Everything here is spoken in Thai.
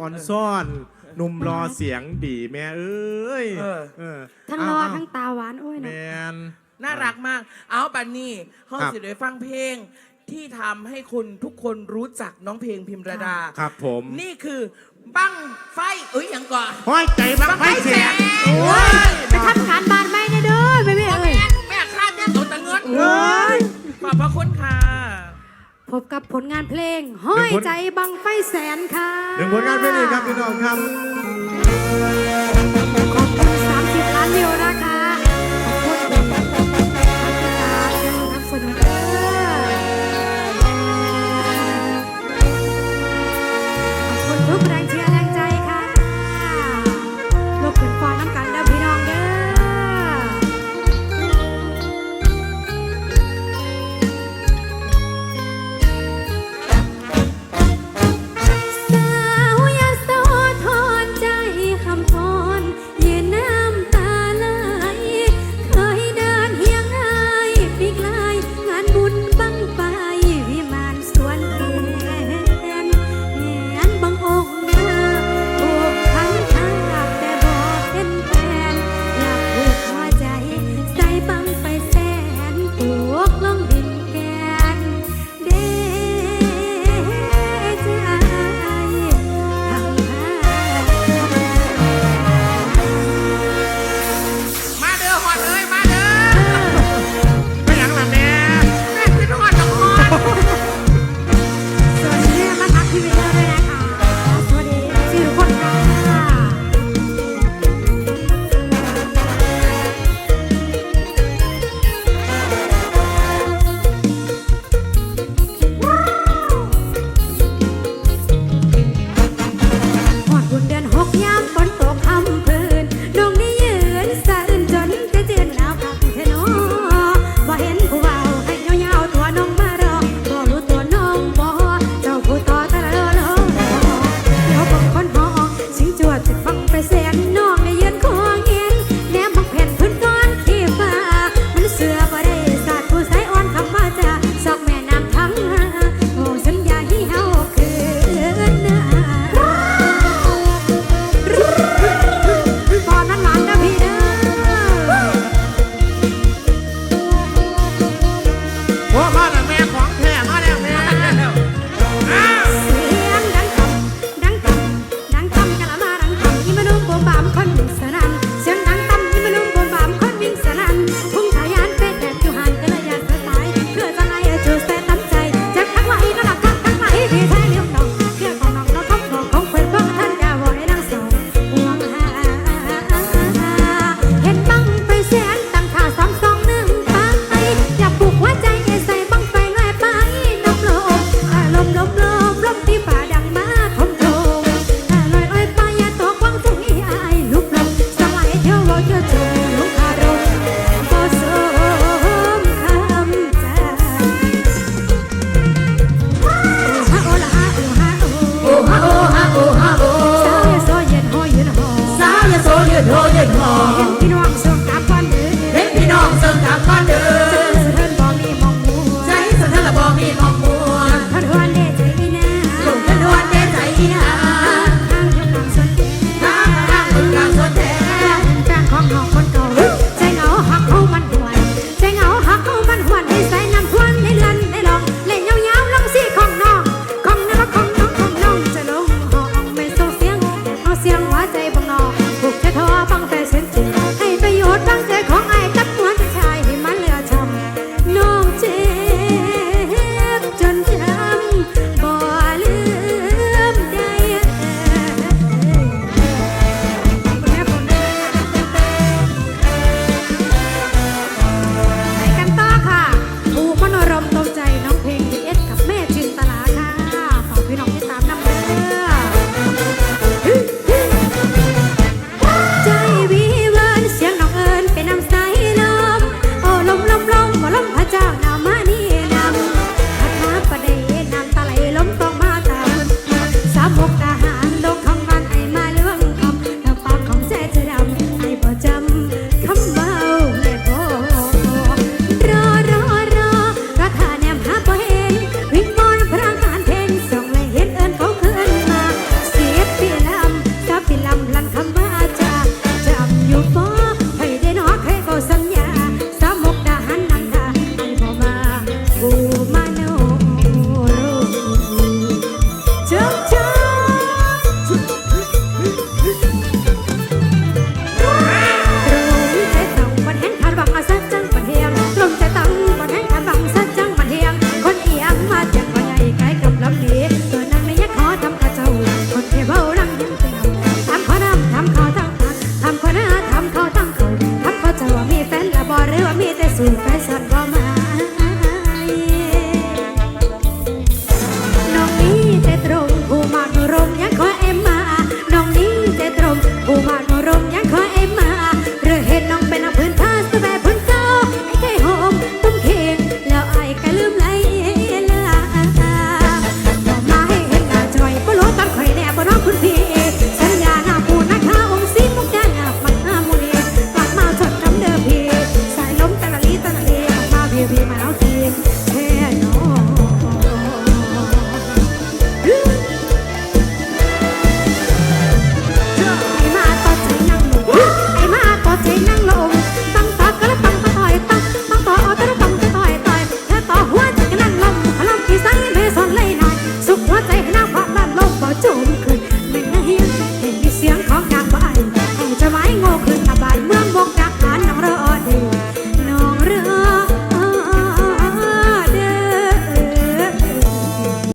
อ่อนซ่อน หนุ่มรอเสียงดีแม่เอ้ยเออ เออทั้งเารอเาทั้งตาหวานโอ้ยแมเนาะน น่ารักมาก เอาบันนี่เขาครับ สิได้ฟังเพลงที่ทำให้คุณทุกคนรู้จักน้องเพลงพิมระดา ครับผมนี่คือบั้งไฟเอ้ยยังก่อนห้อยใจบังไฟแสนโอ้ยไปทำการบ้านไม่ได้เด้อแม่แม่เอ้ย แม่คลาดเนี่ยตัวตะเงินโอ้ย ขอบพระคุณค่ะ พบกับผลงานเพลง ห้อยใจบังไฟแสนค่ะ หนึ่งผลงานเพลงนี้ครับพี่น้องครับ